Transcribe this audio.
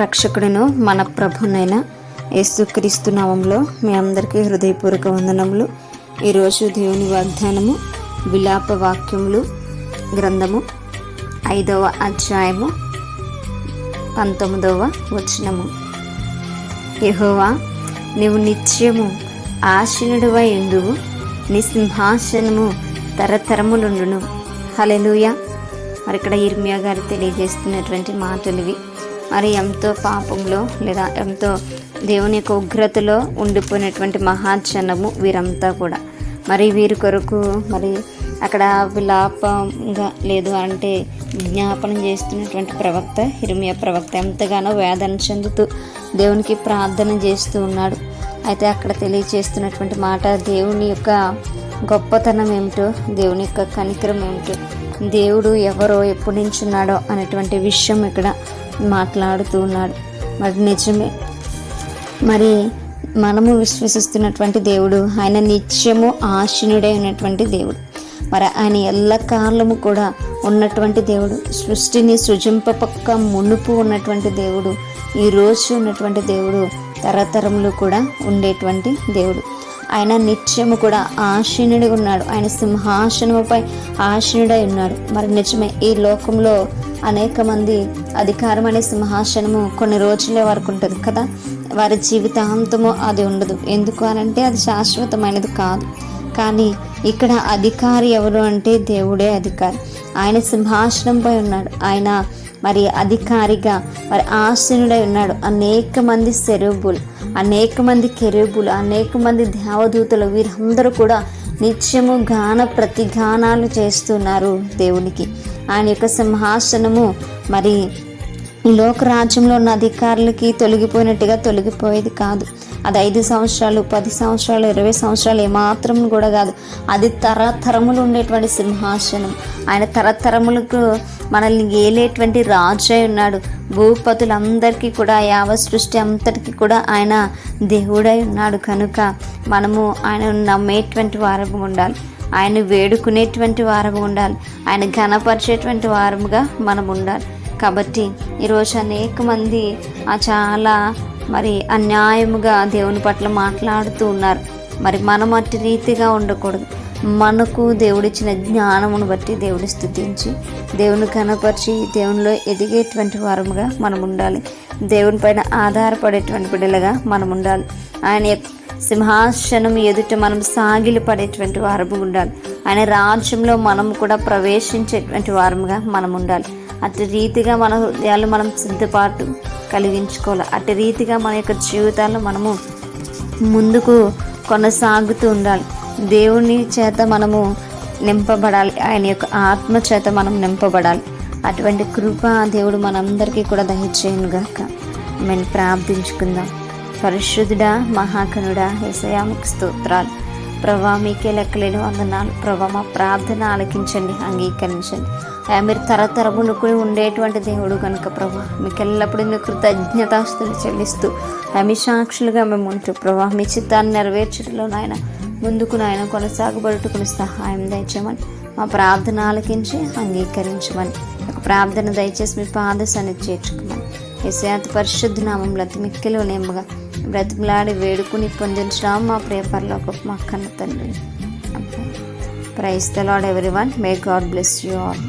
రక్షకుడును మన ప్రభునైన యేసుక్రీస్తు నామంలో మీ అందరికీ హృదయపూర్వక వందనములు. ఈరోజు దేవుని వాగ్దానము విలాప వాక్యములు గ్రంథము ఐదవ అధ్యాయము పంతొమ్మిదవ వచనము. యహోవా నీవు నిత్యము ఆశీనుడివై ఎందువు నీ సింహాసనము తరతరములుండును. హలెలుయా మరి ఇక్కడ ఇర్మియా గారు తెలియజేస్తున్నటువంటి మాటలు ఇవి మరి ఎంతో పాపంలో లేదా ఎంతో దేవుని యొక్క ఉగ్రతలో ఉండిపోయినటువంటి మహాజనము వీరంతా కూడా. మరి వీరి కొరకు మరి అక్కడ విలాపంగా లేదు అంటే విజ్ఞాపనం చేస్తున్నటువంటి ప్రవక్త ఇర్మియా ప్రవక్త ఎంతగానో వేదన చెందుతూ దేవునికి ప్రార్థన చేస్తూ ఉన్నాడు. అయితే అక్కడ తెలియజేస్తున్నటువంటి మాట దేవుని యొక్క గొప్పతనం ఏమిటో దేవుని యొక్క కనికరం ఏమిటో దేవుడు ఎవరో ఎప్పటి నుంచి ఉన్నాడో అనేటువంటి విషయం ఇక్కడ మాట్లాడుతూ ఉన్నాడు. మరి నిజమే. మరి మనము విశ్వసిస్తున్నటువంటి దేవుడు ఆయన నిత్యము ఆశీనుడై ఉన్నటువంటి దేవుడు. మరి ఆయన ఎల్ల కాలము కూడా ఉన్నటువంటి దేవుడు సృష్టిని సృజింపపక్క మునుపు ఉన్నటువంటి దేవుడు ఈ రోజు ఉన్నటువంటి దేవుడు తరతరములు కూడా ఉండేటువంటి దేవుడు. ఆయన నిత్యము కూడా ఆశీనుడి ఉన్నాడు. ఆయన సింహాసనముపై ఆశీనుడై ఉన్నాడు. మరి నిజమే ఈ లోకంలో అనేక మంది అధికారం అనే సింహాసనము కొన్ని రోజులే వరకు ఉంటుంది కదా. వారి జీవితాంతము అది ఉండదు. ఎందుకు అనంటే అది శాశ్వతమైనది కాదు. కానీ ఇక్కడ అధికారి ఎవరు అంటే దేవుడే అధికారి. ఆయన సింహాసనంపై ఉన్నాడు. ఆయన మరి అధికారిగా మరి ఆశీనుడై ఉన్నాడు. అనేక మంది సెరూబులు అనేక మంది కెరూబులు అనేక మంది దేవదూతలు వీరందరూ కూడా నిత్యము గాన ప్రతిగానాలు చేస్తున్నారు దేవునికి. ఆయన యొక్క సింహాసనము మరి ఈ లోక రాజ్యంలో ఉన్న అధికారులకి తొలగిపోయినట్టుగా తొలగిపోయేది కాదు. అది ఐదు సంవత్సరాలు పది సంవత్సరాలు ఇరవై సంవత్సరాలు ఏమాత్రం కూడా కాదు. అది తరతరములు ఉండేటువంటి సింహాసనం. ఆయన తరతరములకు మనల్ని ఏలేటువంటి రాజు అయి ఉన్నాడు. భూపతులందరికీ కూడా యావ సృష్టి అంతటికీ కూడా ఆయన దేవుడై ఉన్నాడు. కనుక మనము ఆయన నమ్మేటువంటి వారము ఉండాలి. ఆయన వేడుకునేటువంటి వారము ఉండాలి. ఆయన ఘనపరిచేటువంటి వారముగా మనం ఉండాలి. కాబట్టి ఈరోజు అనేక మంది ఆ చాలా మరి అన్యాయముగా దేవుని పట్ల మాట్లాడుతూ ఉన్నారు. మరి మనం అట్టి రీతిగా ఉండకూడదు. మనకు దేవుడిచ్చిన జ్ఞానమును బట్టి దేవుడి స్థుతించి దేవుని కనపరిచి దేవునిలో ఎదిగేటువంటి వారముగా మనం ఉండాలి. దేవుని పైన ఆధారపడేటువంటి బిడ్డలుగా మనం ఉండాలి. ఆయన సింహాసనం ఎదుట మనం సాగిలి పడేటువంటి వారము ఉండాలి. ఆయన రాజ్యంలో మనం కూడా ప్రవేశించేటువంటి వారముగా మనం ఉండాలి. అటు రీతిగా మన హృదయాలు మనం సిద్ధపాటు కలిగించుకోవాలి. అటు రీతిగా మన యొక్క జీవితాల్లో మనము ముందుకు కొనసాగుతూ ఉండాలి. దేవుని చేత మనము నింపబడాలి. ఆయన యొక్క ఆత్మ చేత మనం నింపబడాలి. అటువంటి కృప దేవుడు మనందరికీ కూడా దయచేయనుగాక మేము ప్రార్థించుకుందాం. పరిశుద్ధుడా మహాకనుడా ఏసయామికి స్తోత్రాలు. ప్రభా మీకే లెక్కలేని వందనాలు. ప్రభా మా ప్రార్థన ఆలకించండి అంగీకరించండి. అయ్యా మీరు తరతరములకు ఉండేటువంటి దేవుడు కనుక ప్రభా మీకు ఎల్లప్పుడూ మీ కృతజ్ఞతాస్తులు చెల్లిస్తూ అయ్యా మీ సాక్షులుగా మేము ఉంటూ ప్రభా మీ చిత్తాన్ని నెరవేర్చడంలో నాయన ముందుకు నాయన కొనసాగబడుటకుని సహాయం దయచేయమని మా ప్రార్థన ఆలకించి అంగీకరించమని ఒక ప్రార్థన దయచేసి మీ పాద సన్నిధి చేర్చుకోమని శాత పరిశుద్ధ నామంలో అతి మిక్కిలో నేమగా బ్రతిమలాడి వేడుకుని పొందించడం మా ప్రియ పరలోక మా కన్న తండ్రి. Praise the lord everyone may God bless you all